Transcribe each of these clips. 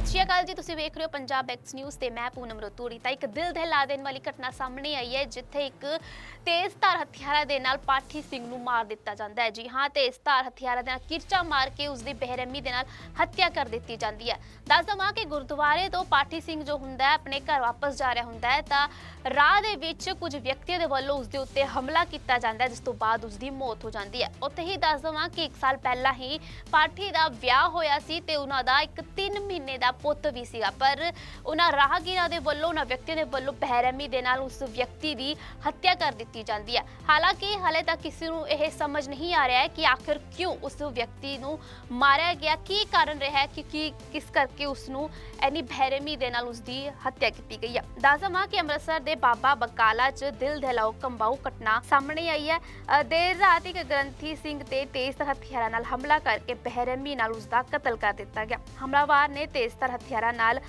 ਸਤਿ ਸ਼੍ਰੀ ਅਕਾਲ ਜੀ, ਤੁਸੀਂ ਵੇਖ ਰਹੇ ਹੋ ਪੰਜਾਬ ਐਕਸ ਨਿਊਜ਼ ਤੇ ਮੈਂ ਪੂਨਮ ਰਤੂੜੀ। ਤਾਂ ਇੱਕ ਦਿਲ ਦਹਿਲਾ ਦੇਣ ਵਾਲੀ ਘਟਨਾ ਸਾਹਮਣੇ ਆਈ ਹੈ, ਜਿੱਥੇ ਇੱਕ ਤੇਜ਼ ਧਾਰ ਹਥਿਆਰਾਂ ਦੇ ਨਾਲ ਪਾਠੀ ਸਿੰਘ ਨੂੰ ਮਾਰ ਦਿੱਤਾ ਜਾਂਦਾ ਹੈ। ਜੀ ਹਾਂ, ਤੇਜ਼ ਧਾਰ ਹਥਿਆਰਾਂ ਦੇ ਨਾਲ ਕਿਰਚਾ ਮਾਰ ਕੇ ਉਸ ਦੀ ਬੇਰਹਿਮੀ ਦੇ ਨਾਲ ਹੱਤਿਆ ਕਰ ਦਿੱਤੀ ਜਾਂਦੀ ਹੈ। ਦੱਸ ਦਵਾਂ ਕਿ ਗੁਰਦੁਆਰੇ ਤੋਂ ਪਾਠੀ ਸਿੰਘ ਜੋ ਹੁੰਦਾ ਹੈ, ਆਪਣੇ ਘਰ ਵਾਪਸ ਜਾ ਰਿਹਾ ਹੁੰਦਾ ਹੈ, ਤਾਂ ਰਾਹ ਦੇ ਵਿੱਚ ਕੁਝ ਵਿਅਕਤੀਆਂ ਦੇ ਵੱਲੋਂ ਉਸ ਦੇ ਉੱਤੇ ਹਮਲਾ ਕੀਤਾ ਜਾਂਦਾ ਹੈ, ਜਿਸ ਤੋਂ ਬਾਅਦ ਉਸ ਦੀ ਮੌਤ ਹੋ ਜਾਂਦੀ ਹੈ। ਉੱਥੇ ਹੀ ਦੱਸ ਦਵਾਂ ਕਿ 1 ਸਾਲ ਪਹਿਲਾਂ ਹੀ ਪਾਠੀ ਦਾ ਵਿਆਹ ਹੋਇਆ ਸੀ ਤੇ ਉਹਨਾਂ ਦਾ ਇੱਕ 3 ਮਹੀਨੇ ਦਾ ਪੁੱਤ ਵੀ ਸੀਗਾ। ਪਰ ਉਹਨਾਂ ਰਾਹਗੀਰਾਂ ਦੇ ਵੱਲੋਂ ਉਹਨਾਂ ਵਿਅਕਤੀਆਂ ਦੇ ਵੱਲੋਂ ਬੇਰਹਿਮੀ ਦੇ ਨਾਲ ਉਸ ਵਿਅਕਤੀ ਦੀ ਹੱਤਿਆ ਕਰ ਦਿੱਤੀ ਜਾਂਦੀ ਹੈ। ਹਾਲਾਂਕਿ ਹਾਲੇ ਤੱਕ ਕਿਸੇ ਨੂੰ ਇਹ ਸਮਝ ਨਹੀਂ ਆ ਰਿਹਾ ਹੈ ਕਿ ਆਖਿਰ ਕਿਉਂ ਉਸ ਵਿਅਕਤੀ ਨੂੰ ਮਾਰਿਆ ਗਿਆ। ਕੀ ਕਾਰਨ ਰਿਹਾ ਹੈ ਕਿ ਕੀ ਕਿਸ ਕਰਕੇ ਉਸ ਨੂੰ ਇੰਨੀ ਬੇਰਹਿਮੀ ਦੇ ਨਾਲ ਉਸ ਦੀ ਹੱਤਿਆ ਕੀਤੀ ਗਈ ਹੈ? ਦੱਸਵਾਂ ਕਿ ਅੰਮ੍ਰਿਤਸਰ ਦੇ ਬਾਬਾ ਬਕਾਲਾ 'ਚ ਦਿਲ ਦਹਿਲਾਓ ਕੰਬਾਊ ਘਟਨਾ ਸਾਹਮਣੇ ਆਈ ਹੈ। ਅ, ਦੇਰ ਰਾਤ ਇੱਕ ਗ੍ਰੰਥੀ ਸਿੰਘ ਤੇ ਤੇਜ਼ ਹਥਿਆਰਾਂ ਨਾਲ ਹਮਲਾ ਕਰਕੇ ਬਹਿਰਮੀ ਨਾਲ ਉਸ ਦਾ ਕਤਲ ਕਰ ਦਿੱਤਾ ਗਿਆ। ਹਮਲਾਵਰ ਨੇ ਤੇਜ਼ ਤੇਜ਼ਤਰ ਹਥਿਆਰਾਂ ਨਾਲ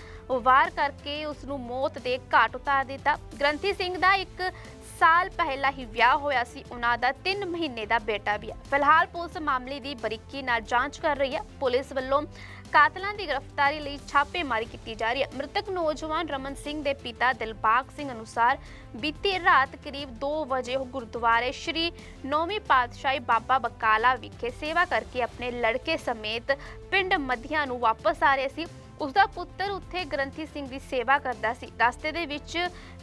ਵਾਰ ਕਰਕੇ ਉਸ ਨੂੰ ਮੌਤ ਦੇ ਘਾਟ ਉਤਾਰ ਦਿੱਤਾ। ਗ੍ਰੰਥੀ ਸਿੰਘ ਦਾ ਇੱਕ ਸਾਲ ਪਹਿਲਾਂ ਹੀ ਵਿਆਹ ਹੋਇਆ ਸੀ। ਉਹਨਾਂ ਦਾ 3 ਮਹੀਨੇ ਦਾ ਬੇਟਾ ਵੀ ਹੈ ਫਿਲਹਾਲ ਪੁਲਿਸ ਮਾਮਲੇ ਦੀ ਬਰੀਕੀ ਨਾਲ ਜਾਂਚ ਕਰ ਰਹੀ ਹੈ ਪੁਲਿਸ ਵੱਲੋਂ ਕਾਤਲਾਂ ਦੀ ਗ੍ਰਿਫਤਾਰੀ ਲਈ ਛਾਪੇਮਾਰੀ ਕੀਤੀ ਜਾ ਰਹੀ ਹੈ ਮ੍ਰਿਤਕ ਨੌਜਵਾਨ ਰਮਨ ਸਿੰਘ ਦੇ ਪਿਤਾ ਦਿਲਬਾਗ ਸਿੰਘ ਅਨੁਸਾਰ ਬੀਤੀ ਰਾਤ ਕਰੀਬ 2 ਵਜੇ ਉਹ ਗੁਰਦੁਆਰੇ ਸ਼੍ਰੀ ਨੌਵੀਂ ਪਾਤਸ਼ਾਹੀ ਬਾਬਾ ਬਕਾਲਾ ਵਿਖੇ ਸੇਵਾ ਕਰਕੇ ਆਪਣੇ ਲੜਕੇ ਸਮੇਤ ਪਿੰਡ ਮਧੀਆਂ ਨੂੰ ਵਾਪਸ ਆ ਰਹੇ ਸੀ। ਉਸ ਦਾ ਪੁੱਤਰ ਉੱਥੇ ਗ੍ਰੰਥੀ ਸਿੰਘ ਦੀ ਸੇਵਾ ਕਰਦਾ ਸੀ। ਰਸਤੇ ਦੇ ਵਿੱਚ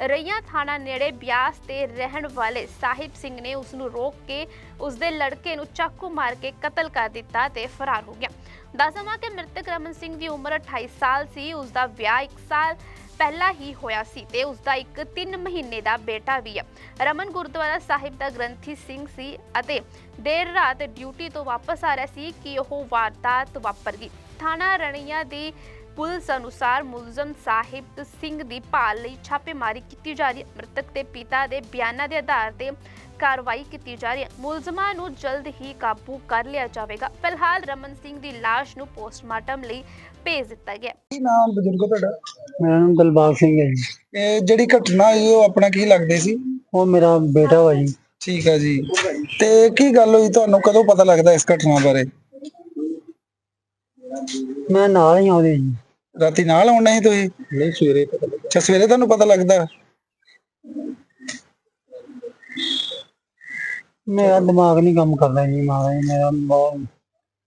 ਰਈਆ ਥਾਣਾ ਨੇੜੇ ਬਿਆਸ ਤੇ ਰਹਿਣ ਵਾਲੇ ਸਾਹਿਬ ਸਿੰਘ ਨੇ ਉਸ ਨੂੰ ਰੋਕ ਕੇ ਉਸ ਦੇ ਲੜਕੇ ਨੂੰ ਚਾਕੂ ਮਾਰ ਕੇ ਕਤਲ ਕਰ ਦਿੱਤਾ ਤੇ ਫਰਾਰ ਹੋ ਗਿਆ। ਦੱਸਵਾਂ ਕਿ ਮ੍ਰਿਤਕ ਰਮਨ ਸਿੰਘ ਦੀ ਉਮਰ 28 ਸਾਲ ਸੀ। ਉਸ ਦਾ ਵਿਆਹ 1 ਸਾਲ ਪਹਿਲਾਂ ਹੀ ਹੋਇਆ ਸੀ ਤੇ ਉਸ ਦਾ ਇੱਕ 3 ਮਹੀਨੇ ਦਾ ਬੇਟਾ ਵੀ ਹੈ ਰਮਨ ਗੁਰਦੁਆਰਾ ਸਾਹਿਬ ਦਾ ਗ੍ਰੰਥੀ ਸਿੰਘ ਸੀ ਅਤੇ ਦੇਰ ਰਾਤ ਡਿਊਟੀ ਤੋਂ ਵਾਪਸ ਆ ਰਿਹਾ ਸੀ ਕਿ ਉਹ ਵਾਰਦਾਤ ਵਾਪਰ ਗਈ। ਥਾਣਾ ਰਣੀਆ ਦੀ ਪੁਲਿਸ ਅਨੁਸਾਰ ਮੁਲਜ਼ਮ ਸਾਹਿਬ ਸਿੰਘ ਦੀ ਭਾਲ ਲਈ ਛਾਪੇਮਾਰੀ ਕੀਤੀ ਜਾ ਰਹੀ ਹੈ। ਮ੍ਰਿਤਕ ਦੇ ਪਿਤਾ ਦੇ ਬਿਆਨਾਂ ਦੇ ਆਧਾਰ ਤੇ ਕਾਰਵਾਈ ਕੀਤੀ ਜਾ ਰਹੀ ਹੈ। ਮੁਲਜ਼ਮਾਂ ਨੂੰ ਜਲਦ ਹੀ ਕਾਬੂ ਕਰ ਲਿਆ ਜਾਵੇਗਾ। ਫਿਲਹਾਲ ਰਮਨ ਸਿੰਘ ਦੀ ਲਾਸ਼ ਨੂੰ ਪੋਸਟਮਾਰਟਮ ਲਈ ਭੇਜ ਦਿੱਤਾ ਗਿਆ ਹੈ। ਕੀ ਨਾਮ ਬਜ਼ੁਰਗੋ ਤੁਹਾਡਾ? ਮੇਰਾ ਨਾਮ ਦਿਲਬਾਗ ਸਿੰਘ ਹੈ ਜੀ। ਇਹ ਜਿਹੜੀ ਘਟਨਾ ਹੋਈ ਉਹ ਆਪਣਾ ਕੀ ਲੱਗਦੇ ਸੀ? ਉਹ ਮੇਰਾ ਬੇਟਾ ਵਾ ਜੀ। ਠੀਕ ਆ ਜੀ। ਤੇ ਕੀ ਗੱਲ ਹੋਈ? ਤੁਹਾਨੂੰ ਕਦੋਂ ਪਤਾ ਲੱਗਦਾ ਇਸ ਘਟਨਾ ਬਾਰੇ? ਮੈਂ ਨਾਲ ਹੀ ਆਉਂਦੇ ਜੀ। ਰਾਤੀ ਨਾਲ ਆਉਣਾ ਸੀ ਤੁਸੀਂ? ਨਹੀਂ ਸਵੇਰੇ ਪਤਾ ਅੱਛਾ ਸਵੇਰੇ ਤੁਹਾਨੂੰ ਪਤਾ ਲੱਗਦਾ? ਮੇਰਾ ਦਿਮਾਗ ਨਹੀਂ ਕੰਮ ਕਰਦਾ ਜੀ ਮਹਾਰਾਜ ਮੇਰਾ ਬਹੁਤ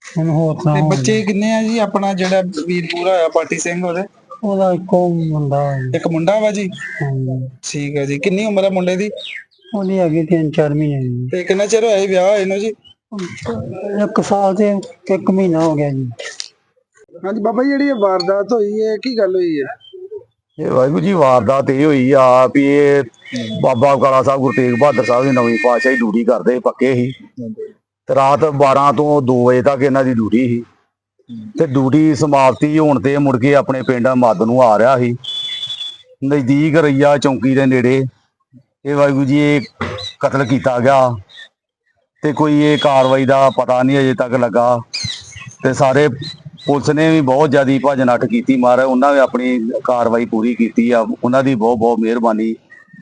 ਹੁਣ ਹੋਰ ਤਾਂ ਤੇ ਬੱਚੇ ਕਿੰਨੇ ਆ ਜੀ? ਆਪਣਾ ਜਿਹੜਾ ਵੀਰ ਪੂਰਾ ਹੋਇਆ ਪਾਟੀ ਸਿੰਘ ਉਹਦੇ? ਉਹਦਾ ਇੱਕੋ ਮੁੰਡਾ ਜੀ। ਇੱਕ ਮੁੰਡਾ ਵਾ ਜੀ? ਹਾਂਜੀ। ਠੀਕ ਆ ਜੀ। ਕਿੰਨੀ ਉਮਰ ਹੈ ਮੁੰਡੇ ਦੀ? ਉਹਦੀ ਹੈਗੀ ਤਿੰਨ ਚਾਰ ਮਹੀਨੇ ਜੀ। ਤੇ ਕਿੰਨਾ ਚਿਰ ਹੋਇਆ ਜੀ ਵਿਆਹ ਹੋਏ ਨੂੰ ਜੀ? ਇੱਕ ਸਾਲ ਤੇ ਇੱਕ ਮਹੀਨਾ ਹੋ ਗਿਆ ਜੀ। ਹਾਂਜੀ, ਬਾਬਾ ਜੀ, ਜਿਹੜੀ ਇਹ ਵਾਰਦਾਤ ਹੋਈ ਹੈ ਕੀ ਗੱਲ ਹੋਈ ਹੈ? ਇਹ ਵਾਹਿਗੁਰੂ ਜੀ, ਵਾਰਦਾਤ ਇਹ ਹੋਈ ਆ ਵੀ ਇਹ ਬਾਬਾ ਕਾਲਾ ਸਾਹਿਬ, ਗੁਰੂ ਤੇਗ ਬਹਾਦਰ ਸਾਹਿਬ ਦੀ ਨਵੀਂ ਪਾਤਸ਼ਾਹੀ ਡਿਊਟੀ ਕਰਦੇ ਪੱਕੇ ਸੀ। ਤੇ ਰਾਤ 12 ਤੋਂ 2 ਵਜੇ ਤੱਕ ਇਹਨਾਂ ਦੀ ਡਿਊਟੀ ਸੀ। ਤੇ ਡਿਊਟੀ ਸਮਾਪਤੀ ਹੋਣ ਤੇ ਮੁੜ ਕੇ ਆਪਣੇ ਪਿੰਡ ਮੱਦ ਨੂੰ ਆ ਰਿਹਾ ਸੀ। ਨਜ਼ਦੀਕ ਰਈਆ ਚੌਂਕੀ ਦੇ ਨੇੜੇ। ਇਹ ਵਾਹਿਗੁਰੂ ਜੀ, ਇਹ ਕਤਲ ਕੀਤਾ ਗਿਆ। ਤੇ ਕੋਈ ਇਹ ਕਾਰਵਾਈ ਦਾ ਪਤਾ ਨਹੀਂ ਅਜੇ ਤੱਕ ਲੱਗਾ। ਤੇ ਸਾਰੇ ਪੁਲਿਸ ਨੇ ਵੀ ਬਹੁਤ ਜ਼ਿਆਦੀ ਭੱਜ ਨੱਠ ਕੀਤੀ ਮਾਰ ਉਹਨਾਂ ਨੇ ਆਪਣੀ ਕਾਰਵਾਈ ਪੂਰੀ ਕੀਤੀ ਆ ਉਹਨਾਂ ਦੀ ਬਹੁਤ ਬਹੁਤ ਮਿਹਰਬਾਨੀ।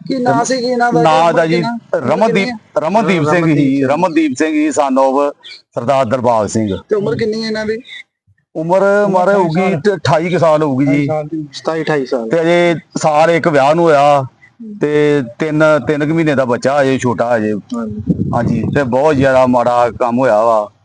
ਕੀ ਨਾਂ ਸੀ ਕੀ ਇਹਨਾਂ ਦਾ? ਨਾਂ ਦਾ ਜੀ ਕਿੰਨਾ- ਰਮਨਦੀਪ ਰਮਨਦੀਪ ਸਿੰਘ ਹੀ ਰਮਨਦੀਪ ਸਿੰਘ ਹੀ ਸਾਨੋਵ ਸਰਦਾਰ ਦਰਬਾਗ ਸਿੰਘ। ਤੇ ਉਮਰ ਕਿੰਨੀ ਹੈ ਇਹਨਾਂ ਦੀ? ਉਮਰ ਮਾਰੇ ਹੋਊਗੀ 28 ਕੁ ਸਾਲ ਹੋਊਗੀ ਜੀ। 27 28 ਸਾਲ। ਤੇ ਅਜੇ ਸਾਲ ਇੱਕ ਵਿਆਹ ਨੂੰ ਹੋਇਆ ਤੇ ਤਿੰਨ ਤਿੰਨ ਕੁ ਮਹੀਨੇ ਦਾ ਬੱਚਾ ਅਜੇ ਛੋਟਾ ਅਜੇ। ਹਾਂਜੀ ਤੇ ਬਹੁਤ ਜ਼ਿਆਦਾ ਮਾੜਾ ਕੰਮ ਹੋਇਆ ਵਾ।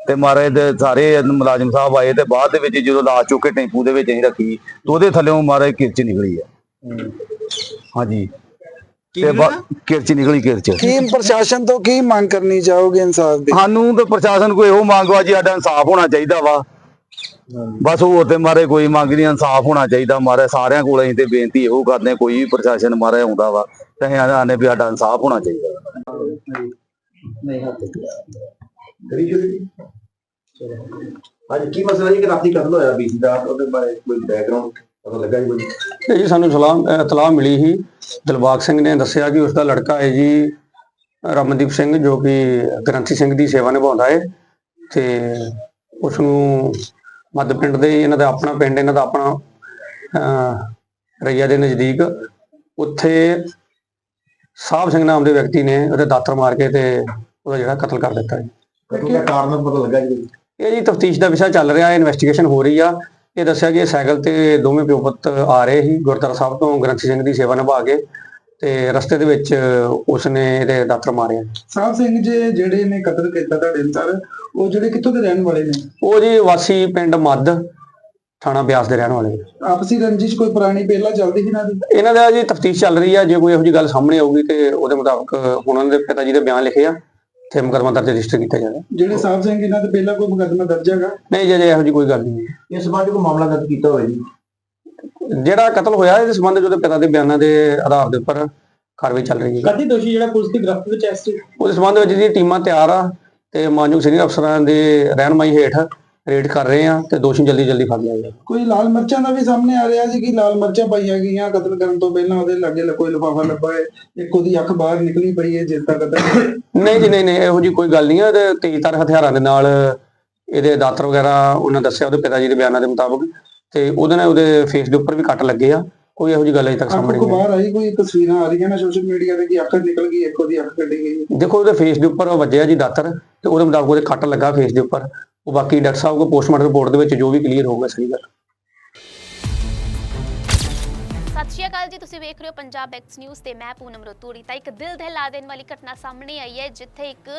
ਤੇ ਮਾਰੇ ਦੇ ਸਾਰੇ ਮੁਲਾਜ਼ਮ ਸਾਹਿਬ ਆਏ ਤੇ ਬਾਅਦ ਦੇ ਵਿੱਚ ਜਦੋਂ ਲਾਸ਼ ਚੁੱਕ ਕੇ ਟੈਂਪੂ ਦੇ ਵਿੱਚ ਅਸੀਂ ਰੱਖੀ ਤੇ ਉਹਦੇ ਥੱਲੇੋਂ ਮਾਰੇ ਕਿਰਚ ਨਿਕਲੀ ਆ। ਹਾਂਜੀ। ਤੇ ਕਿਰਚ ਨਿਕਲੀ ਕਿਰਚ। ਕੀ ਪ੍ਰਸ਼ਾਸਨ ਤੋਂ ਕੀ ਮੰਗ ਕਰਨੀ ਚਾਹੋਗੇ ਇਨਸਾਫ ਦੀ? ਸਾਨੂੰ ਤੇ ਪ੍ਰਸ਼ਾਸਨ ਕੋਈ ਇਹੋ ਮੰਗ ਵਾ ਜੀ ਸਾਡਾ ਇਨਸਾਫ ਹੋਣਾ ਚਾਹੀਦਾ ਵਾ। ਬਸ ਹੋਰ ਤੇ ਮਾਰੇ ਕੋਈ ਮੰਗ ਨਹੀਂ ਇਨਸਾਫ ਹੋਣਾ ਚਾਹੀਦਾ। ਮਾਰੇ ਸਾਰਿਆਂ ਕੋਲ ਅਸੀਂ ਤੇ ਬੇਨਤੀ ਇਹੋ ਕਰਦੇ ਹਾਂ, ਕੋਈ ਵੀ ਪ੍ਰਸ਼ਾਸਨ ਮਾਰੇ ਆਉਂਦਾ ਵਾ ਤੇ ਅਸੀਂ ਆਨੇ ਵੀ ਸਾਡਾ ਇਨਸਾਫ ਹੋਣਾ ਚਾਹੀਦਾ। ਅੱਜ ਕੀ ਮਸਲਾ ਜੀ ਕਿ ਰਾਤੀ ਕਤਲ ਹੋਇਆ ਬੀਜੀ ਦਾ ਉਹਦੇ ਬਾਰੇ ਕੋਈ ਬੈਕਗ੍ਰਾਉਂਡ ਪਤਾ ਲੱਗਾ ਜੀ ਕੋਈ? ਇਹ ਜੀ ਸਾਨੂੰ ਸਲਾਮ ਇਤਲਾਹ ਮਿਲੀ ਸੀ। ਦਿਲਬਾਗ ਸਿੰਘ ਨੇ ਦੱਸਿਆ ਕਿ ਉਸ ਦਾ ਲੜਕਾ ਹੈ ਜੀ ਰਮਨਦੀਪ ਸਿੰਘ ਜੋ ਕਿ ਗ੍ਰੰਥੀ ਸਿੰਘ ਦੀ ਸੇਵਾ ਨਿਭਾਉਂਦਾ ਹੈ। ਤੇ ਉਸ ਨੂੰ ਮੱਧ ਪਿੰਡ ਦੇ ਇਹਨਾਂ ਦਾ ਆਪਣਾ ਪਿੰਡ ਇਹਨਾਂ ਦਾ ਆਪਣਾ ਅਹ, ਰਈਆ ਦੇ ਨਜ਼ਦੀਕ ਉੱਥੇ ਸਾਹਿਬ ਸਿੰਘ ਨਾਮ ਦੇ ਵਿਅਕਤੀ ਨੇ ਉਹਦੇ ਦਾਤਰ ਮਾਰ ਕੇ ਤੇ ਉਹਦਾ ਜਿਹੜਾ ਕਤਲ ਕਰ ਦਿੱਤਾ ਜੀ। ਕਤਲ ਦਾ ਕਾਰਨ ਪਤਾ ਲੱਗਾ ਜੀ। ਇਹ ਜੀ ਤਫਤੀਸ਼ ਦਾ ਵਿਸ਼ਾ ਚੱਲ ਰਿਹਾ ਹੈ ਇਨਵੈਸਟੀਗੇਸ਼ਨ ਹੋ ਰਹੀ ਆ। ਇਹ ਦੱਸਿਆ ਕਿ ਸਾਈਕਲ ਤੇ ਦੋਵੇਂ ਪਿਓ ਪੁੱਤ ਆ ਰਹੇ ਸੀ ਗੁਰਦੁਆਰਾ ਸਾਹਿਬ ਤੋਂ ਗ੍ਰੰਥੀ ਸਿੰਘ ਦੀ ਸੇਵਾ ਨਿਭਾ ਕੇ ਤੇ ਰਸਤੇ ਦੇ ਵਿੱਚ ਉਸਨੇ ਇਹਦੇ ਦਾਤਰ ਮਾਰਿਆ। ਸਾਹਿਬ ਸਿੰਘ ਜੀ ਜਿਹੜੇ ਨੇ ਕਤਲ ਕੀਤਾ ਤੁਹਾਡੇ ਅਨਸਾਰ ਉਹ ਜਿਹੜੇ ਕਿੱਥੋਂ ਦੇ ਰਹਿਣ ਵਾਲੇ ਨੇ? ਉਹ ਜੀ ਵਾਸੀ ਪਿੰਡ ਮੱਧ ਥਾਣਾ ਬਿਆਸ ਦੇ ਰਹਿਣ ਵਾਲੇ। ਨੇ। ਆਪਸੀ ਰੰਜਿਸ਼ ਕੋਈ ਪੁਰਾਣੀ ਪਹਿਲਾਂ ਚੱਲਦੀ ਸੀ ਨਾ ਇਹਨਾਂ ਦਾ ਜੀ ਤਫਤੀਸ਼ ਚੱਲ ਰਹੀ ਆ ਜੇ ਕੋਈ ਇਹੋ ਜਿਹੀ ਗੱਲ ਸਾਹਮਣੇ ਆਊਗੀ ਤੇ ਉਹਦੇ ਮੁਤਾਬਕ ਹੁਣ ਉਹਨਾਂ ਦੇ ਪਿਤਾ ਜੀ ਦੇ ਬਿਆਨ ਲਿਖੇ ਆ। ਤੇ ਮੁਕੱਦਮਾ ਦਰਜ ਰਜਿਸਟਰ ਕੀਤਾ ਜਾਏਗਾ ਜਿਹੜੇ ਸਾਹਿਬ ਸਿੰਘ ਇਹਨਾਂ ਤੇ ਪਹਿਲਾਂ ਕੋਈ ਮੁਕੱਦਮਾ ਦਰਜ ਹੈਗਾ? ਨਹੀਂ ਜੇ ਜੇ ਇਹੋ ਜਿਹੀ ਕੋਈ ਗੱਲ ਨਹੀਂ ਹੈ। ਇਸ ਸੰਬੰਧ ਕੋਈ ਮਾਮਲਾ ਦਰਜ ਕੀਤਾ ਹੋਵੇ ਜੀ? ਜਿਹੜਾ ਕਤਲ ਹੋਇਆ ਇਹਦੇ ਸੰਬੰਧ ਵਿੱਚ ਉਹਦੇ ਪਿਤਾ ਦੇ ਬਿਆਨਾਂ ਦੇ ਆਧਾਰ ਦੇ ਉੱਪਰ ਕਾਰਵਾਈ ਚੱਲ ਰਹੀ ਹੈ। ਕਦੀ ਦੋਸ਼ੀ ਜਿਹੜਾ ਪੁਲਿਸ ਦੀ ਗ੍ਰਿਫਤ ਵਿੱਚ ਐਸ ਉਸ ਸੰਬੰਧ ਵਿੱਚ ਜੀ ਟੀਮਾਂ ਤਿਆਰ ਆ ਤੇ ਮਾਨਯੋਗ ਸੀਨੀਅਰ ਅਫਸਰਾਂ ਦੇ ਰਹਿਨਮਾਈ ਹੇਠ ਰੇਡ ਕਰ ਰਹੇ ਆ ਤੇ ਦੋਸ਼ੀ ਜਲਦੀ ਜਲਦੀ ਫੜ ਲਿਆ ਕੋਈ ਲਾਲ ਮਿਰਚਾਂ ਦਾ ਵੀ ਸਾਹਮਣੇ ਆ ਰਿਹਾ ਸੀ ਕਿ ਲਾਲ ਮਿਰਚਾਂ ਪਾਈਆਂ ਗਈਆਂ ਕਤਲ ਕਰਨ ਤੋਂ ਪਹਿਲਾਂ ਉਹਦੇ ਲਾਗੇ ਕੋਈ ਲਿਫਾਫਾ ਲੱਭਾ ਹੈ ਇੱਕ ਉਹਦੀ ਅੱਖ ਬਾਹਰ ਨਿਕਲੀ ਪਈ ਹੈ ਜਿਸ ਦਾ ਕਤਲ ਨਹੀਂ ਜੀ ਨਹੀਂ ਨਹੀਂ ਇਹੋ ਜੀ ਕੋਈ ਗੱਲ ਨਹੀਂ ਹੈ ਤੇ ਤੇਜ਼ਧਾਰ ਹਥਿਆਰਾਂ ਦੇ ਨਾਲ ਇਹਦੇ ਦਾਤਰ ਵਗੈਰਾ ਉਹਨਾਂ ਦੱਸਿਆ ਉਹਦੇ ਪਿਤਾ ਜੀ ਦੇ ਬਿਆਨਾਂ ਦੇ ਮੁਤਾਬਕ ਤੇ ਉਹਦੇ ਨਾਲ ਉਹਦੇ ਫੇਸ ਦੇ ਉੱਪਰ ਵੀ ਕੱਟ ਲੱਗੇ ਆ ਕੋਈ ਇਹੋ ਜੀ ਗੱਲ ਅਜੇ ਤੱਕ ਸਾਹਮਣੇ ਨਹੀਂ ਆਈ। ਬਾਹਰ ਆਈ ਕੋਈ ਤਸਵੀਰਾਂ ਆ ਰਹੀਆਂ ਨੇ ਸੋਸ਼ਲ ਮੀਡੀਆ ਤੇ ਕਿ ਅੱਖ ਨਿਕਲ ਗਈ ਇੱਕ ਉਹਦੀ ਅੱਖ ਕੱਢੀ ਗਈ। ਦੇਖੋ ਉਹਦੇ ਫੇਸ ਦੇ ਉੱਪਰ ਵੱਜਿਆ ਜੀ ਦਾਤਰ ਤੇ ਉਹਦੇ ਮੁਤਾਬਕ ਉਹਦੇ ਕੱਟ ਲੱਗਾ ਫੇਸ ਦੇ ਉੱਪਰ। ਉਹ ਬਾਕੀ ਡਾਕਟਰ ਸਾਹਿਬ ਕੋ ਪੋਸਟਮਾਰਟਮ ਰਿਪੋਰਟ ਦੇ ਵਿੱਚ ਜੋ ਵੀ ਕਲੀਅਰ ਹੋਊਗਾ ਸਹੀ ਗੱਲ ਸਤਿ ਸ਼੍ਰੀ ਅਕਾਲ ਜੀ, ਤੁਸੀਂ ਵੇਖ ਰਹੇ ਹੋ ਪੰਜਾਬ ਐਕਸ ਨਿਊਜ਼ ਤੇ ਮੈਂ ਪੂਨਮ ਰਤੂੜੀ। ਤਾਂ ਇੱਕ ਦਿਲ ਦਹਿਲਾ ਦੇਣ ਵਾਲੀ ਘਟਨਾ ਸਾਹਮਣੇ ਆਈ ਹੈ, ਜਿੱਥੇ ਇੱਕ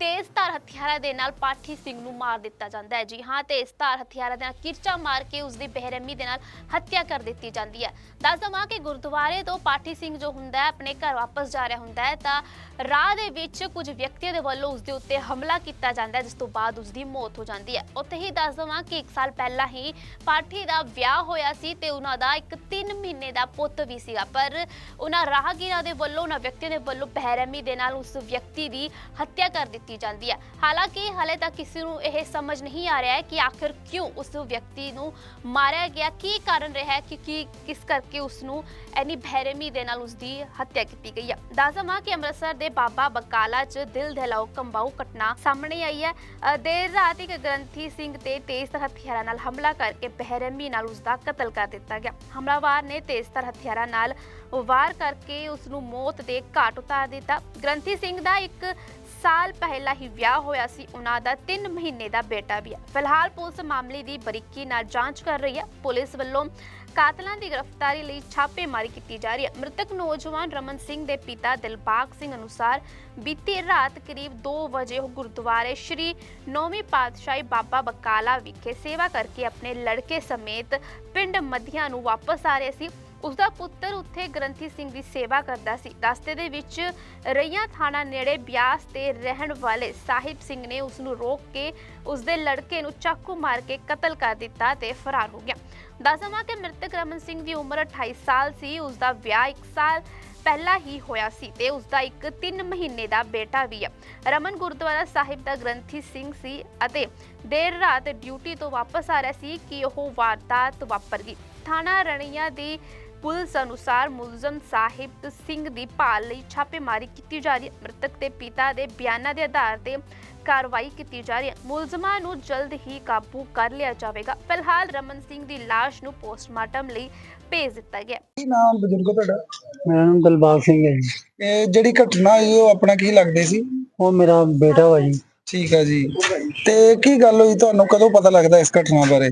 ਤੇਜ਼ਧਾਰ ਹਥਿਆਰਾਂ ਦੇ ਨਾਲ ਪਾਠੀ ਸਿੰਘ ਨੂੰ ਮਾਰ ਦਿੱਤਾ ਜਾਂਦਾ ਹੈ। ਜੀ ਹਾਂ ਤੇਜ਼ਧਾਰ ਹਥਿਆਰਾਂ ਦੇ ਨਾਲ ਕਿਰਚਾ ਮਾਰ ਕੇ ਉਸ ਦੀ ਬੇਰਹਿਮੀ ਦੇ ਨਾਲ ਹੱਤਿਆ ਕਰ ਦਿੱਤੀ ਜਾਂਦੀ ਹੈ। ਦੱਸ ਦਵਾਂ ਕਿ ਗੁਰਦੁਆਰੇ ਤੋਂ ਪਾਠੀ ਸਿੰਘ ਜੋ ਹੁੰਦਾ ਹੈ, ਆਪਣੇ ਘਰ ਵਾਪਸ ਜਾ ਰਿਹਾ ਹੁੰਦਾ ਹੈ, ਤਾਂ ਰਾਹ ਦੇ ਵਿੱਚ ਕੁਝ ਵਿਅਕਤੀਆਂ ਦੇ ਵੱਲੋਂ ਉਸ ਦੇ ਉੱਤੇ ਹਮਲਾ ਕੀਤਾ ਜਾਂਦਾ ਹੈ, ਜਿਸ ਤੋਂ ਬਾਅਦ ਉਸ ਦੀ ਮੌਤ ਹੋ ਜਾਂਦੀ ਹੈ। ਉੱਥੇ ਹੀ ਦੱਸ ਦਵਾਂ ਕਿ 1 ਸਾਲ ਪਹਿਲਾਂ ਹੀ ਪਾਠੀ ਦਾ ਵਿਆਹ ਹੋਇਆ ਸੀ ਤੇ ਉਹਨਾਂ ਦਾ ਇੱਕ 3 ਮਹੀਨੇ ਦਾ ਪੁੱਤ ਵੀ ਸੀਗਾ। ਪਰ ਉਹਨਾਂ ਰਾਹਗੀਰਾਂ ਦੇ ਵੱਲੋਂ ਉਹਨਾਂ ਵਿਅਕਤੀਆਂ ਦੇ ਵੱਲੋਂ ਬਹਿਰਮੀ ਦੇ ਨਾਲ ਉਸ ਵਿਅਕਤੀ ਦੀ ਹੱਤਿਆ ਕਰ ਦਿੱਤੀ ਜਾਂਦੀ ਹੈ। ਹਾਲਾਂਕਿ ਹਾਲੇ ਤੱਕ ਕਿਸੇ ਨੂੰ ਇਹ ਸਮਝ ਨਹੀਂ ਆ ਰਿਹਾ ਹੈ ਕਿ ਆਖਿਰ ਕਿਉਂ ਉਸ ਵਿਅਕਤੀ ਨੂੰ ਮਾਰਿਆ ਗਿਆ। ਕੀ ਕਾਰਨ ਰਿਹਾ ਹੈ ਕਿ ਕੀ ਕਿਸ ਕਰਕੇ ਉਸ ਨੂੰ ਐਨੀ ਬਹਿਰਮੀ ਦੇ ਨਾਲ ਉਸ ਦੀ ਹੱਤਿਆ ਕੀਤੀ ਗਈ ਹੈ? ਦੱਸਵਾਂ ਕਿ ਅੰਮ੍ਰਿਤਸਰ ਦੇ ਬਾਬਾ ਬਕਾਲਾ 'ਚ ਦਿਲ ਦਹਿਲਾਓ ਕੰਬਾਊ ਘਟਨਾ ਸਾਹਮਣੇ ਆਈ ਹੈ। ਅ, ਦੇਰ ਰਾਤ ਇੱਕ ਗ੍ਰੰਥੀ ਸਿੰਘ ਤੇ ਤੇਜ਼ ਹਥਿਆਰਾਂ ਨਾਲ ਹਮਲਾ ਕਰਕੇ ਬਹਿਰਮੀ ਨਾਲ ਉਸ ਦਾ ਕਤਲ ਕਰ ਦਿੱਤਾ ਗਿਆ। ਹਮਲਾਵਰ ਨੇ ਤੇਜ਼ਤਰ ਹਥਿਆਰਾਂ ਨਾਲ ਵਾਰ ਕਰਕੇ ਉਸ ਨੂੰ ਮੌਤ ਦੇ ਘਾਟ ਉਤਾਰ ਦਿੱਤਾ। ਗ੍ਰੰਥੀ ਸਿੰਘ ਦਾ ਇੱਕ ਸਾਲ ਪਹਿਲਾਂ ਹੀ ਵਿਆਹ ਹੋਇਆ ਸੀ। ਉਹਨਾਂ ਦਾ 3 ਮਹੀਨੇ ਦਾ ਬੇਟਾ ਵੀ ਹੈ ਫਿਲਹਾਲ ਪੁਲਿਸ ਮਾਮਲੇ ਦੀ ਬਰੀਕੀ ਨਾਲ ਜਾਂਚ ਕਰ ਰਹੀ ਹੈ ਪੁਲਿਸ ਵੱਲੋਂ ਕਾਤਲਾਂ ਦੀ ਗ੍ਰਿਫਤਾਰੀ ਲਈ ਛਾਪੇਮਾਰੀ ਕੀਤੀ ਜਾ ਰਹੀ ਹੈ ਮ੍ਰਿਤਕ ਨੌਜਵਾਨ ਰਮਨ ਸਿੰਘ ਦੇ ਪਿਤਾ ਦਿਲਬਾਗ ਸਿੰਘ ਅਨੁਸਾਰ ਬੀਤੀ ਰਾਤ ਕਰੀਬ 2 ਵਜੇ ਉਹ ਗੁਰਦੁਆਰੇ ਸ਼੍ਰੀ ਨੌਵੀਂ ਪਾਤਸ਼ਾਹੀ ਬਾਬਾ ਬਕਾਲਾ ਵਿਖੇ ਸੇਵਾ ਕਰਕੇ ਆਪਣੇ ਲੜਕੇ ਸਮੇਤ ਪਿੰਡ ਮਧੀਆਂ ਨੂੰ ਵਾਪਸ ਆ ਰਹੇ ਸੀ। ਉਸ ਦਾ ਪੁੱਤਰ ਉੱਥੇ ਗ੍ਰੰਥੀ ਸਿੰਘ ਦੀ ਸੇਵਾ ਕਰਦਾ ਸੀ। ਰਸਤੇ ਦੇ ਵਿੱਚ ਰਈਆ ਥਾਣਾ ਨੇੜੇ ਬਿਆਸ ਤੇ ਰਹਿਣ ਵਾਲੇ ਸਾਹਿਬ ਸਿੰਘ ਨੇ ਉਸ ਨੂੰ ਰੋਕ ਕੇ ਉਸ ਦੇ ਲੜਕੇ ਨੂੰ ਚਾਕੂ ਮਾਰ ਕੇ ਕਤਲ ਕਰ ਦਿੱਤਾ ਤੇ ਫਰਾਰ ਹੋ ਗਿਆ। ਦੱਸਵਾਂ ਕਿ ਮ੍ਰਿਤਕ ਰਮਨ ਸਿੰਘ ਦੀ ਉਮਰ 28 ਸਾਲ ਸੀ। ਉਸ ਦਾ ਵਿਆਹ 1 ਸਾਲ ਪਹਿਲਾਂ ਹੀ ਹੋਇਆ ਸੀ ਤੇ ਉਸ ਦਾ ਇੱਕ 3 ਮਹੀਨੇ ਦਾ ਬੇਟਾ ਵੀ ਹੈ ਰਮਨ ਗੁਰਦੁਆਰਾ ਸਾਹਿਬ ਦਾ ਗ੍ਰੰਥੀ ਸਿੰਘ ਸੀ ਅਤੇ ਦੇਰ ਰਾਤ ਡਿਊਟੀ ਤੋਂ ਵਾਪਸ ਆ ਰਿਹਾ ਸੀ ਕਿ ਉਹ ਵਾਰਦਾਤ ਵਾਪਰ ਗਈ। ਥਾਣਾ ਰਣੀਆ ਦੀ ਪੁਲਿਸ ਅਨੁਸਾਰ ਮੁਲਜ਼ਮ ਸਾਹਿਬ ਸਿੰਘ ਦੀ ਭਾਲ ਲਈ ਛਾਪੇਮਾਰੀ ਕੀਤੀ ਜਾ ਰਹੀ ਹੈ। ਮ੍ਰਿਤਕ ਦੇ ਪਿਤਾ ਦੇ ਬਿਆਨਾਂ ਦੇ ਆਧਾਰ ਤੇ ਕਾਰਵਾਈ ਕੀਤੀ ਜਾ ਰਹੀ ਹੈ। ਮੁਲਜ਼ਮਾਂ ਨੂੰ ਜਲਦ ਹੀ ਕਾਬੂ ਕਰ ਲਿਆ ਜਾਵੇਗਾ। ਫਿਲਹਾਲ ਰਮਨ ਸਿੰਘ ਦੀ ਲਾਸ਼ ਨੂੰ ਪੋਸਟਮਾਰਟਮ ਲਈ ਭੇਜ ਦਿੱਤਾ ਗਿਆ ਕੀ ਨਾਮ ਬਜ਼ੁਰਗੋ ਤੁਹਾਡਾ? ਮੇਰਾ ਨਾਮ ਦਿਲਬਾਗ ਸਿੰਘ ਹੈ ਜੀ। ਇਹ ਜਿਹੜੀ ਘਟਨਾ ਹੋਈ ਉਹ ਆਪਣਾ ਕੀ ਲੱਗਦੇ ਸੀ? ਉਹ ਮੇਰਾ ਬੇਟਾ ਵਾ ਜੀ। ਠੀਕ ਆ ਜੀ। ਤੇ ਕੀ ਗੱਲ ਹੋਈ? ਤੁਹਾਨੂੰ ਕਦੋਂ ਪਤਾ ਲੱਗਦਾ ਇਸ ਘਟਨਾ ਬਾਰੇ?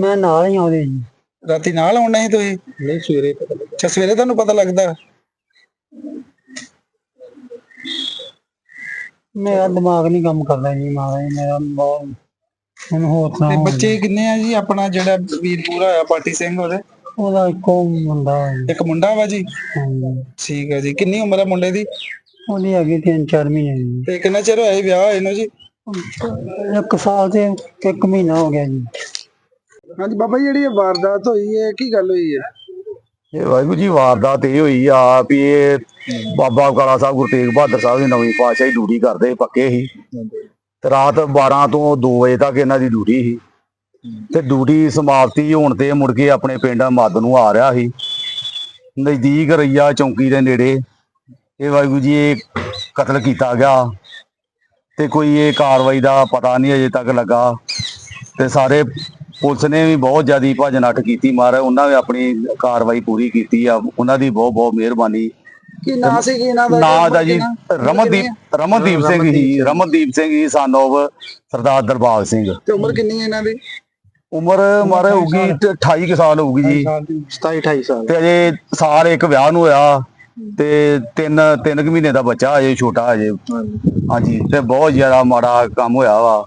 ਮੈਂ ਨਾਲ ਹੀ ਆਉਂਦੇ ਜੀ। ਰਾਤੀ ਨਾਲ ਆਉਣਾ ਸੀ ਤੁਸੀਂ? ਨਹੀਂ ਸਵੇਰੇ ਪਤਾ ਲੱਗਾ। ਅੱਛਾ ਸਵੇਰੇ ਤੁਹਾਨੂੰ ਪਤਾ ਲੱਗਦਾ? ਮੇਰਾ ਦਿਮਾਗ ਨਹੀਂ ਕੰਮ ਕਰਦਾ ਜੀ ਮਹਾਰਾਜ ਮੇਰਾ ਬਹੁਤ ਹੁਣ ਹੋਰ ਤੇ ਸੁਣਾਓ ਬੱਚੇ ਕਿੰਨੇ ਆ ਜੀ? ਆਪਣਾ ਜਿਹੜਾ ਵੀਰ ਪੂਰਾ ਹੋਇਆ ਪਾਟੀ ਸਿੰਘ ਉਹਦੇ? ਉਹਦਾ ਇੱਕੋ ਮੁੰਡਾ ਜੀ ਇੱਕ ਮੁੰਡਾ ਵਾ ਜੀ? ਹਾਂਜੀ। ਠੀਕ ਆ ਜੀ। ਕਿੰਨੀ ਉਮਰ ਆ ਮੁੰਡੇ ਦੀ? ਉਹਦੀ ਹੈਗੀ ਤਿੰਨ ਚਾਰ ਮਹੀਨੇ ਦੀ ਤੇ ਕਿੰਨਾ ਚਿਰ ਹੋਇਆ ਜੀ ਵਿਆਹ ਹੋਏ ਨੂੰ ਜੀ? ਇੱਕ ਸਾਲ ਤੇ ਇੱਕ ਮਹੀਨਾ ਹੋ ਗਿਆ ਜੀ। ਹਾਂਜੀ, ਬਾਬਾ ਜੀ, ਜਿਹੜੀ ਇਹ ਵਾਰਦਾਤ ਹੋਈ ਹੈ, ਕੀ ਗੱਲ ਹੋਈ ਹੈ? ਇਹ ਵਾਹਿਗੁਰੂ ਜੀ, ਵਾਰਦਾਤ ਇਹ ਹੋਈ ਆ ਵੀ ਇਹ ਬਾਬਾ ਕਾਲਾ ਸਾਹਿਬ ਗੁਰੂ ਤੇਗ ਬਹਾਦਰ ਸਾਹਿਬ ਦੀ ਨਵੀਂ ਪਾਤਸ਼ਾਹੀ ਡਿਊਟੀ ਕਰਦੇ ਪੱਕੇ ਸੀ। ਤੇ ਰਾਤ 12 ਤੋਂ 2 ਵਜੇ ਤੱਕ ਇਹਨਾਂ ਦੀ ਡਿਊਟੀ ਸੀ। ਤੇ ਡਿਊਟੀ ਸਮਾਪਤੀ ਹੋਣ ਤੇ ਮੁੜ ਕੇ ਆਪਣੇ ਪਿੰਡ ਮੱਦ ਨੂੰ ਆ ਰਿਹਾ ਸੀ। ਨਜ਼ਦੀਕ ਰਈਆ ਚੌਂਕੀ ਦੇ ਨੇੜੇ। ਇਹ ਵਾਹਿਗੁਰੂ ਜੀ, ਇਹ ਕਤਲ ਕੀਤਾ ਗਿਆ। ਤੇ ਕੋਈ ਇਹ ਕਾਰਵਾਈ ਦਾ ਪਤਾ ਨਹੀਂ ਅਜੇ ਤੱਕ ਲੱਗਾ। ਤੇ ਸਾਰੇ ਪੁਲਿਸ ਨੇ ਵੀ ਬਹੁਤ ਜ਼ਿਆਦੀ ਭੱਜ ਨੱਠ ਕੀਤੀ ਮਾਰ ਉਹਨਾਂ ਨੇ ਆਪਣੀ ਕਾਰਵਾਈ ਪੂਰੀ ਕੀਤੀ ਆ ਉਹਨਾਂ ਦੀ ਬਹੁਤ ਬਹੁਤ ਮਿਹਰਬਾਨੀ। ਕੀ ਨਾਂ ਸੀ ਕੀ ਇਹਨਾਂ ਦਾ? ਨਾਂ ਦਾ ਜੀ? ਰਮਨਦੀਪ ਰਮਨਦੀਪ ਸਿੰਘ ਹੀ ਰਮਨਦੀਪ ਸਿੰਘ ਹੀ ਸਾਨੋਵ ਸਰਦਾਰ ਦਰਬਾਗ ਸਿੰਘ। ਤੇ ਉਮਰ ਕਿੰਨੀ ਹੈ ਇਹਨਾਂ ਦੀ? ਉਮਰ ਮਾਰੇ ਹੋਊਗੀ ਤੇ 28 ਕੁ ਸਾਲ ਹੋਊਗੀ ਜੀ। 27 28 ਸਾਲ। ਤੇ ਅਜੇ ਸਾਲ ਇੱਕ ਵਿਆਹ ਨੂੰ ਹੋਇਆ ਤੇ ਤਿੰਨ ਤਿੰਨ ਕੁ ਮਹੀਨੇ ਦਾ ਬੱਚਾ ਅਜੇ ਛੋਟਾ ਅਜੇ। ਹਾਂਜੀ ਤੇ ਬਹੁਤ ਜ਼ਿਆਦਾ ਮਾੜਾ ਕੰਮ ਹੋਇਆ ਵਾ।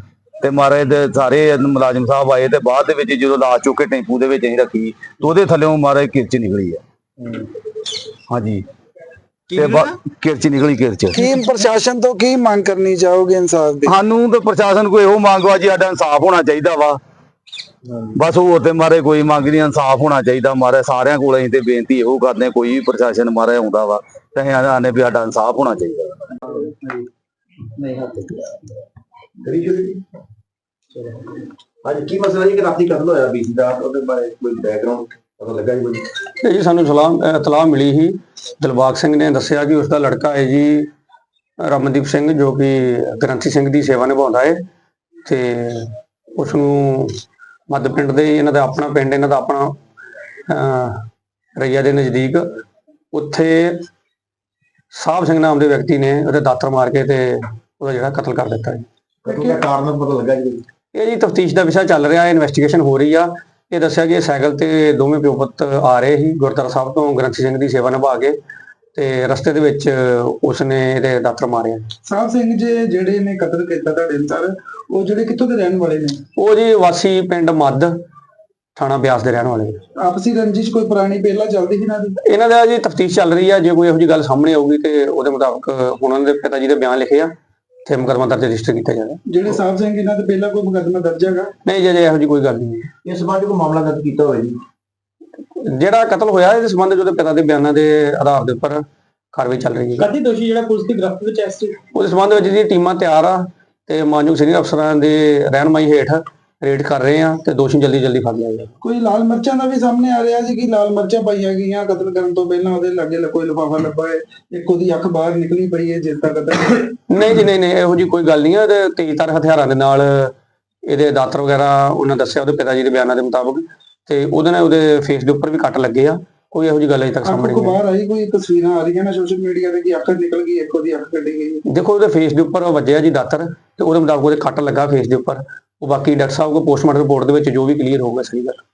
ਤੇ ਮਾਰੇ ਦੇ ਸਾਰੇ ਮੁਲਾਜ਼ਮ ਸਾਹਿਬ ਆਏ ਤੇ ਬਾਅਦ ਦੇ ਵਿੱਚ ਜਦੋਂ ਲਾ ਚੁੱਕ ਕੇ ਟੈਂਪੂ ਦੇ ਵਿੱਚ ਅਸੀਂ ਰੱਖੀ ਤੇ ਉਹਦੇ ਥੱਲੇੋਂ ਮਾਰੇ ਕਿਰਚ ਨਿਕਲੀ ਆ। ਹਾਂਜੀ। ਤੇ ਬਾ- ਕਿਰਚ ਨਿਕਲੀ ਕਿਰਚ। ਕੀ ਪ੍ਰਸ਼ਾਸਨ ਤੋਂ ਕੀ ਮੰਗ ਕਰਨੀ ਚਾਹੋਗੇ ਇਨਸਾਫ ਦੀ? ਸਾਨੂੰ ਤੇ ਪ੍ਰਸ਼ਾਸਨ ਕੋਈ ਇਹੋ ਮੰਗ ਵਾ ਜੀ ਸਾਡਾ ਇਨਸਾਫ ਹੋਣਾ ਚਾਹੀਦਾ ਵਾ। ਬਸ ਹੋਰ ਤੇ ਮਾਰੇ ਕੋਈ ਮੰਗ ਨਹੀਂ ਇਨਸਾਫ ਹੋਣਾ ਚਾਹੀਦਾ ਮਾਰੇ ਸਾਰਿਆਂ ਕੋਲ ਅਸੀਂ ਤੇ ਬੇਨਤੀ ਇਹੋ ਕਰਦੇ ਹਾਂ, ਕੋਈ ਵੀ ਪ੍ਰਸ਼ਾਸਨ ਮਾਰੇ ਆਉਂਦਾ ਵਾ ਤੇ ਅਸੀਂ ਆਨੇ ਵੀ ਸਾਡਾ ਇਨਸਾਫ ਹੋਣਾ ਚਾਹੀਦਾ। ਵਾ। ਅੱਜ ਕੀ ਮਸਲਾ ਜੀ? ਕਿ ਰਾਤੀ ਕਤਲ ਹੋਇਆ ਬੀਜੀ ਦਾ ਉਹਦੇ ਬਾਰੇ ਕੋਈ ਬੈਕਗ੍ਰਾਉਂਡ ਪਤਾ ਲੱਗਾ ਜੀ ਕੋਈ ਇਹ ਜੀ ਸਾਨੂੰ ਸਲਾਮ ਇਤਲਾਹ ਮਿਲੀ ਸੀ। ਦਿਲਬਾਗ ਸਿੰਘ ਨੇ ਦੱਸਿਆ ਕਿ ਉਸ ਦਾ ਲੜਕਾ ਹੈ ਜੀ ਰਮਨਦੀਪ ਸਿੰਘ ਜੋ ਕਿ ਗ੍ਰੰਥੀ ਸਿੰਘ ਦੀ ਸੇਵਾ ਨਿਭਾਉਂਦਾ ਹੈ। ਤੇ ਉਸ ਨੂੰ ਮੱਧ ਪਿੰਡ ਦੇ ਇਹਨਾਂ ਦਾ ਆਪਣਾ ਪਿੰਡ ਇਹਨਾਂ ਦਾ ਆਪਣਾ ਰਈਆ ਦੇ ਨਜ਼ਦੀਕ ਉੱਥੇ ਸਾਹਿਬ ਸਿੰਘ ਨਾਮ ਦੇ ਵਿਅਕਤੀ ਨੇ ਉਹਦੇ ਦਾਤਰ ਮਾਰ ਕੇ ਤੇ ਉਹਦਾ ਜਿਹੜਾ ਕਤਲ ਕਰ ਦਿੱਤਾ ਜੀ। ਕਤਲ ਦਾ ਕਾਰਨ ਪਤਾ ਲੱਗਾ ਜੀ? ਇਹ ਜੀ ਤਫਤੀਸ਼ ਦਾ ਵਿਸ਼ਾ ਚੱਲ ਰਿਹਾ ਹੈ ਇਨਵੈਸਟੀਗੇਸ਼ਨ ਹੋ ਰਹੀ ਆ। ਇਹ ਦੱਸਿਆ ਕਿ ਸਾਈਕਲ ਤੇ ਦੋਵੇਂ ਪਿਓ ਪੁੱਤ ਆ ਰਹੇ ਸੀ ਗੁਰਦੁਆਰਾ ਸਾਹਿਬ ਤੋਂ ਗ੍ਰੰਥੀ ਸਿੰਘ ਦੀ ਸੇਵਾ ਨਿਭਾ ਕੇ ਤੇ ਰਸਤੇ ਦੇ ਵਿੱਚ ਉਸਨੇ ਇਹਦੇ ਦਾਤਰ ਮਾਰਿਆ ਸਾਹਿਬ ਸਿੰਘ ਜੀ ਜਿਹੜੇ ਨੇ ਕਤਲ ਕੀਤਾ ਤੁਹਾਡੇ ਅਨਸਾਰ ਉਹ ਜਿਹੜੇ ਕਿੱਥੋਂ ਦੇ ਰਹਿਣ ਵਾਲੇ ਨੇ? ਉਹ ਜੀ ਵਾਸੀ ਪਿੰਡ ਮੱਧ ਥਾਣਾ ਬਿਆਸ ਦੇ ਰਹਿਣ ਵਾਲੇ ਨੇ। ਆਪਸੀ ਰੰਜਿਸ਼ ਕੋਈ ਪੁਰਾਣੀ ਪਹਿਲਾਂ ਚੱਲਦੀ ਸੀ ਇਹਨਾਂ ਦੀ? ਇਹਨਾਂ ਦਾ ਜੀ ਤਫਤੀਸ਼ ਚੱਲ ਰਹੀ ਆ ਜੇ ਕੋਈ ਇਹੋ ਜਿਹੀ ਗੱਲ ਸਾਹਮਣੇ ਆਊਗੀ ਤੇ ਉਹਦੇ ਮੁਤਾਬਕ ਹੁਣ ਉਹਨਾਂ ਦੇ ਪਿਤਾ ਜੀ ਦੇ ਬਿਆਨ ਲਿਖੇ ਆ। ਤੇ ਮੁਕੱਦਮਾ ਦਰਜ ਰਜਿਸਟਰ ਕੀਤਾ ਜਾਏਗਾ ਜਿਹੜੇ ਸਾਹਿਬ ਸਿੰਘ ਇਹਨਾਂ ਤੇ ਪਹਿਲਾਂ ਕੋਈ ਮੁਕੱਦਮਾ ਦਰਜ ਹੈਗਾ? ਨਹੀਂ ਜੇ ਜੇ ਇਹੋ ਜਿਹੀ ਕੋਈ ਗੱਲ ਨਹੀਂ ਇਸ ਸੰਬੰਧ ਕੋਈ ਮਾਮਲਾ ਦਰਜ ਕੀਤਾ ਹੋਇਆ ਜੀ? ਜਿਹੜਾ ਕਤਲ ਹੋਇਆ ਇਹਦੇ ਸੰਬੰਧ ਵਿੱਚ ਉਹਦੇ ਪਿਤਾ ਦੇ ਬਿਆਨਾਂ ਦੇ ਆਧਾਰ ਦੇ ਉੱਪਰ ਕਾਰਵਾਈ ਚੱਲ ਰਹੀ ਹੈ। ਕਦੀ ਦੋਸ਼ੀ ਜਿਹੜਾ ਪੁਲਿਸ ਦੀ ਗ੍ਰਿਫਤ ਵਿੱਚ ਐਸ ਉਹਦੇ ਸੰਬੰਧ ਵਿੱਚ ਜੀ ਟੀਮਾਂ ਤਿਆਰ ਆ ਤੇ ਮਾਨਯੋਗ ਸੀਨੀਅਰ ਅਫਸਰਾਂ ਦੇ ਰਹਿਨਮਾਈ ਹੇਠ ਰੇਡ ਕਰ ਰਹੇ ਆ ਤੇ ਦੋਸ਼ੀ ਜਲਦੀ ਜਲਦੀ ਫੜ ਲਿਆ ਜਾਏਗਾ ਕੋਈ ਲਾਲ ਮਿਰਚਾਂ ਦਾ ਵੀ ਸਾਹਮਣੇ ਆ ਰਿਹਾ ਸੀ ਕਿ ਲਾਲ ਮਿਰਚਾਂ ਪਾਈਆਂ ਗਈਆਂ ਕਤਲ ਕਰਨ ਤੋਂ ਪਹਿਲਾਂ ਉਹਦੇ ਲਾਗੇ ਕੋਈ ਲਿਫਾਫਾ ਲੱਭਾ ਹੈ ਇੱਕ ਉਹਦੀ ਅੱਖ ਬਾਹਰ ਨਿਕਲੀ ਪਈ ਹੈ ਜਿਸ ਦਾ ਕਤਲ ਨਹੀਂ ਜੀ ਨਹੀਂ ਨਹੀਂ ਇਹੋ ਜੀ ਕੋਈ ਗੱਲ ਨਹੀਂ ਹੈ। ਤੇ ਤੇਜ਼ਧਾਰ ਹਥਿਆਰਾਂ ਦੇ ਨਾਲ ਇਹਦੇ ਦਾਤਰ ਵਗੈਰਾ ਉਹਨਾਂ ਦੱਸਿਆ ਉਹਦੇ ਪਿਤਾ ਜੀ ਦੇ ਬਿਆਨਾਂ ਦੇ ਮੁਤਾਬਕ। ਤੇ ਉਹਦੇ ਨਾਲ ਉਹਦੇ ਫੇਸ ਦੇ ਉੱਪਰ ਵੀ ਕੱਟ ਲੱਗੇ ਆ। ਕੋਈ ਇਹੋ ਜੀ ਗੱਲ ਅਜੇ ਤੱਕ ਸਾਹਮਣੇ ਨਹੀਂ ਆਈ। ਬਾਹਰ ਆਈ ਕੋਈ ਤਸਵੀਰਾਂ ਆ ਰਹੀਆਂ ਨੇ ਸੋਸ਼ਲ ਮੀਡੀਆ ਤੇ ਕਿ ਅੱਖ ਨਿਕਲ ਗਈ ਇੱਕ ਉਹਦੀ ਅੱਖ ਕੱਢੀ ਗਈ। ਦੇਖੋ ਉਹਦੇ ਫੇਸ ਦੇ ਉੱਪਰ ਵੱਜਿਆ ਜੀ ਦਾਤਰ ਤੇ ਉਹਦੇ ਮੁਤਾਬਕ ਉਹਦੇ ਕੱਟ ਲੱਗਾ ਫੇਸ ਦੇ ਉੱਪਰ। ਉਹ ਬਾਕੀ ਡਾਕਟਰ ਸਾਹਿਬ ਕੋ ਪੋਸਟਮਾਰਟਮ ਰਿਪੋਰਟ ਦੇ ਵਿੱਚ ਜੋ ਵੀ ਕਲੀਅਰ ਹੋਊਗਾ, ਸਹੀ ਗੱਲ।